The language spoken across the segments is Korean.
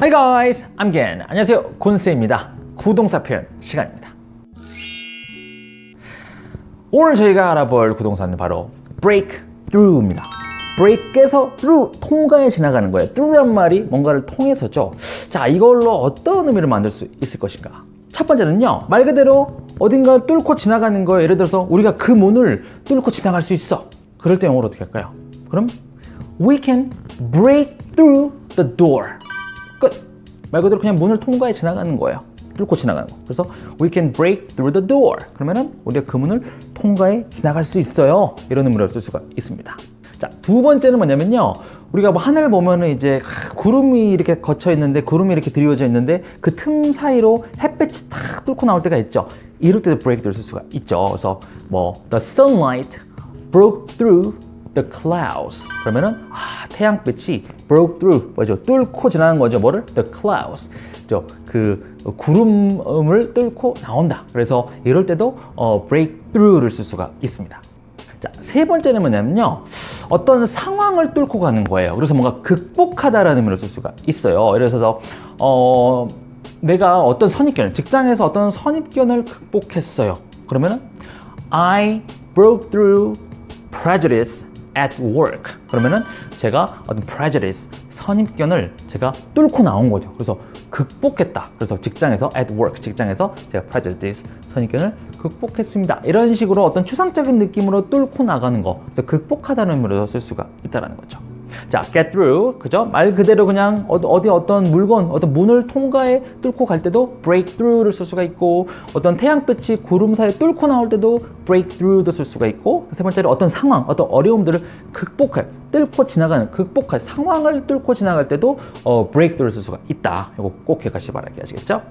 Hi guys, I'm Gen. 안녕하세요, 곤세입니다. 구동사 표현 시간입니다. 오늘 저희가 알아볼 구동사는 바로 break through입니다. break 깨서 through 통과해 지나가는 거예요. through란 말이 뭔가를 통해서죠. 자, 이걸로 어떤 의미를 만들 수 있을 것인가? 첫 번째는요, 말 그대로 어딘가를 뚫고 지나가는 거예요. 예를 들어서 우리가 그 문을 뚫고 지나갈 수 있어. 그럴 때 영어로 어떻게 할까요? 그럼 we can break through the door. 끝. 말 그대로 그냥 문을 통과해 지나가는 거예요. 뚫고 지나가는 거. 그래서 we can break through the door. 그러면은 우리가 그 문을 통과해 지나갈 수 있어요. 이런 의미로 쓸 수가 있습니다. 자, 두 번째는 뭐냐면요. 우리가 뭐 하늘 보면은 이제 구름이 이렇게 거쳐 있는데 구름이 이렇게 드리워져 있는데 그 틈 사이로 햇볕이 탁 뚫고 나올 때가 있죠. 이럴 때도 break 쓸 수가 있죠. 그래서 뭐 the sunlight broke through the clouds. 그러면은 아, 태양빛이 broke through 뭐죠? 뚫고 지나는 거죠. 뭐를? the clouds. 죠. 그 구름을 뚫고 나온다. 그래서 이럴 때도 어, break through를 쓸 수가 있습니다. 자, 세 번째는 뭐냐면요. 어떤 상황을 뚫고 가는 거예요. 그래서 뭔가 극복하다라는 의미로 쓸 수가 있어요. 예를 들어서 어, 내가 어떤 선입견을 직장에서 어떤 선입견을 극복했어요. 그러면은 I broke through prejudice at work. 그러면은 제가 어떤 prejudice 선입견을 제가 뚫고 나온 거죠. 그래서 극복했다. 그래서 직장에서 at work 직장에서 제가 prejudice 선입견을 극복했습니다. 이런 식으로 어떤 추상적인 느낌으로 뚫고 나가는 거. 그래서 극복하다는 의미로 쓸 수가 있다라는 거죠. 자, get through. 그죠? 말 그대로 그냥 어디, 어떤 물건, 어떤 문을 통과해 뚫고 갈 때도 break through를 쓸 수가 있고 어떤 태양빛이 구름 사이에 뚫고 나올 때도 break through도 쓸 수가 있고 세 번째로 어떤 상황, 어떤 어려움들을 극복해, 뚫고 지나가는 극복할 상황을 뚫고 지나갈 때도 어, break through를 쓸 수가 있다. 이거 꼭 기억하시기 바랄게요. 아시겠죠?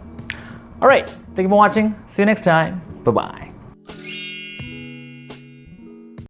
Alright, thank you for watching. See you next time. Bye bye.